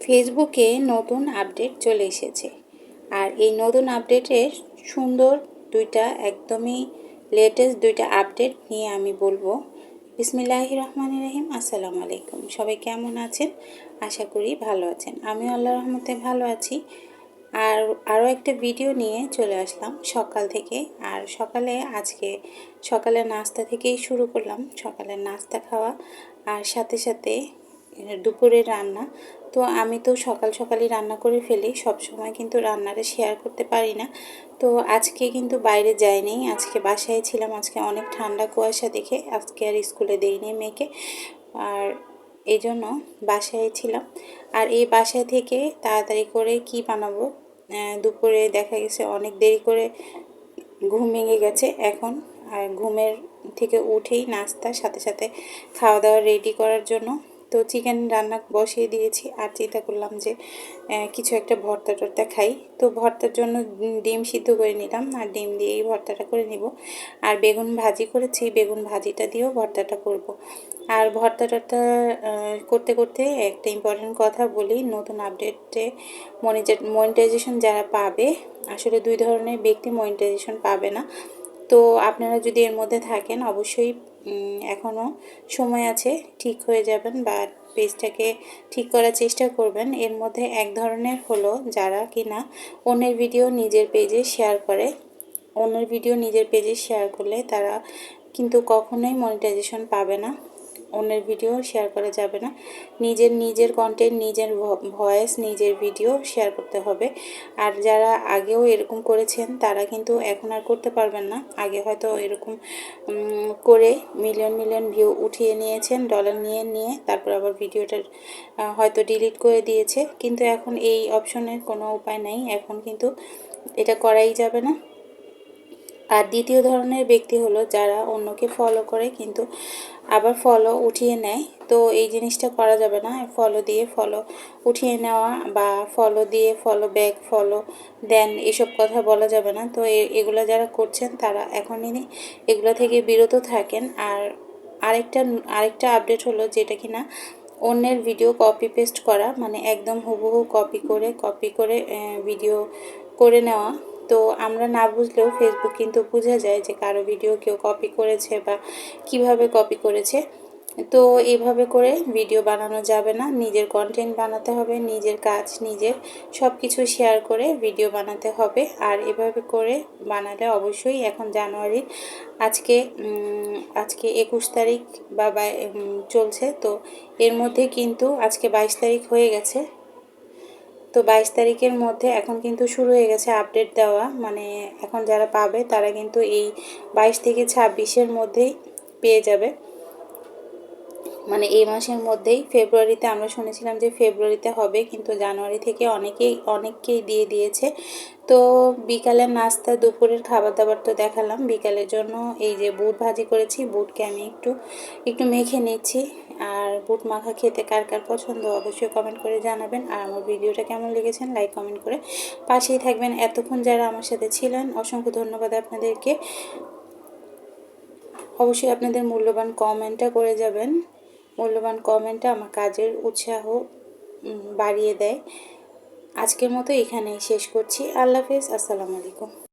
ফেসবুকে নতুন আপডেট চলে এসেছে। আর এই নতুন আপডেটে সুন্দর দুইটা, একদমই লেটেস্ট দুইটা আপডেট নিয়ে আমি বলব। বিসমিল্লাহ রহমান রহিম, আসসালামু আলাইকুম। সবাই কেমন আছেন? আশা করি ভালো আছেন। আমি আল্লাহ রহমতে ভালো আছি। আর আরও একটা ভিডিও নিয়ে চলে আসলাম সকাল থেকে। আর সকালে আজকে সকালের নাস্তা থেকেই শুরু করলাম। সকালের নাস্তা খাওয়া আর সাথে সাথে দুপুরের রান্না। তো আমি তো সকাল সকালই রান্না করে ফেলি, সব সময় কিন্তু রান্নাটা শেয়ার করতে পারি না। তো আজকে কিন্তু বাইরে যাইনি, আজকে বাসায় ছিলাম, আজকে অনেক ঠান্ডা কুয়াশা দেখে, আজকে আর স্কুলে দেইনি মেয়েকে। আর এই জন্য বাসায় ছিলাম। আর এই বাসায় থেকে তাড়াতাড়ি করে কি বানাবো? দুপুরে দেখা গেছে অনেক দেরি করে ঘুম ভেঙে গেছে এখন। আর ঘুমের থেকে উঠেই নাস্তার সাথে সাথে খাওয়া দাওয়া রেডি করার জন্য তো চিকেন রান্না বসিয়ে দিয়েছি আর চিন্তা করলাম যে কিছু একটা ভর্তা টর্তা খাই। তো ভর্তার জন্য ডিম সিদ্ধ করে নিলাম আর ডিম দিয়েই ভর্তাটা করে নিব। আর বেগুন ভাজি করেছি, বেগুন ভাজিটা দিয়েও ভর্তাটা করব। আর ভর্তা টর্তা করতে করতে একটা ইম্পর্টেন্ট কথা বলি, নতুন আপডেটে মনিটাইজেশন যারা পাবে, আসলে দুই ধরনের ব্যক্তি মনিটাইজেশন পাবে না। তো আপনারা যদি এর মধ্যে থাকেন, অবশ্যই এখনও সময় আছে, ঠিক হয়ে যাবেন বা পেজটাকে ঠিক করার চেষ্টা করবেন। এর মধ্যে এক ধরনের হলো যারা কিনা অন্যের ভিডিও নিজের পেজে শেয়ার করে। অন্যের ভিডিও নিজের পেজে শেয়ার করলে তারা কিন্তু কখনোই মনিটাইজেশন পাবে না। অন্যের ভিডিও শেয়ার করা যাবে না। নিজের নিজের কন্টেন্ট নিজের ভয়েস নিজের ভিডিও শেয়ার করতে হবে। আর যারা আগেও এরকম করেছেন, তারা কিন্তু এখন আর করতে পারবেন না। আগে হয়তো এরকম করে মিলিয়ন মিলিয়ন ভিউ উঠিয়ে নিয়েছেন ডলার নিয়ে নিয়ে তারপর আবার ভিডিওটা হয়তো ডিলিট করে দিয়েছে। কিন্তু এখন এই অপশনের কোনো উপায় নাই। এখন কিন্তু এটা করাই যাবে না। আর দ্বিতীয় ধরনের ব্যক্তি হলো যারা অন্যকে ফলো করে কিন্তু আবার ফলো উঠিয়ে নেয়। তো এই জিনিসটা করা যাবে না। ফলো দিয়ে ফলো উঠিয়ে নেওয়া বা ফলো দিয়ে ফলো ব্যাক ফলো দেন এসব কথা বলা যাবে না। তো এগুলো যারা করছেন তারা এখনই এগুলো থেকে বিরত থাকেন। আর আরেকটা আরেকটা আপডেট হলো যেটা কিনা অন্যের ভিডিও কপি পেস্ট করা মানে একদম হুবহু কপি করে কপি করে ভিডিও করে নেওয়া। তো আমরা না বুঝলেও ফেসবুক কিন্তু বোঝা যায় যে কারও ভিডিও কেউ কপি করেছে বা কীভাবে কপি করেছে। তো এইভাবে করে ভিডিও বানানো যাবে না। নিজের কন্টেন্ট বানাতে হবে, নিজের কাজ, নিজের সব কিছু শেয়ার করে ভিডিও বানাতে হবে। আর এভাবে করে বানালে অবশ্যই এখন জানুয়ারির আজকে আজকে একুশ তারিখ বা চলছে। তো এর মধ্যে কিন্তু আজকে বাইশ তারিখ হয়ে গেছে। তো বাইশ তারিখের মধ্যে এখন কিন্তু শুরু হয়ে গেছে আপডেট দেওয়া। মানে এখন যারা পাবে তারা কিন্তু এই বাইশ থেকে ছাব্বিশের মধ্যেই পেয়ে যাবে। মানে এই মাসের মধ্যেই ফেব্রুয়ারিতে আমরা শুনেছিলাম যে ফেব্রুয়ারিতে হবে, কিন্তু জানুয়ারি থেকে অনেকেই, অনেককেই দিয়ে দিয়েছে। তো বিকালের নাস্তা, দুপুরের খাবার দাবার তো দেখালাম। বিকালের জন্য এই যে বুট ভাজি করেছি, বুটকে আমি একটু একটু মেখে নিচ্ছি। আর বুট মাখা খেতে কার কার পছন্দ অবশ্যই কমেন্ট করে জানাবেন। আর আমার ভিডিওটা কেমন লেগেছেন লাইক কমেন্ট করে পাশেই থাকবেন। এতক্ষণ যারা আমার সাথে ছিলেন, অসংখ্য ধন্যবাদ আপনাদেরকে। অবশ্যই আপনাদের মূল্যবান কমেন্টটা করে যাবেন। মূল্যবান কমেন্টে আমার কাজের উৎসাহ বাড়িয়ে দেয়। আজকের মতো এখানেই শেষ করছি। আল্লাহ হাফেজ। আসসালামু আলাইকুম।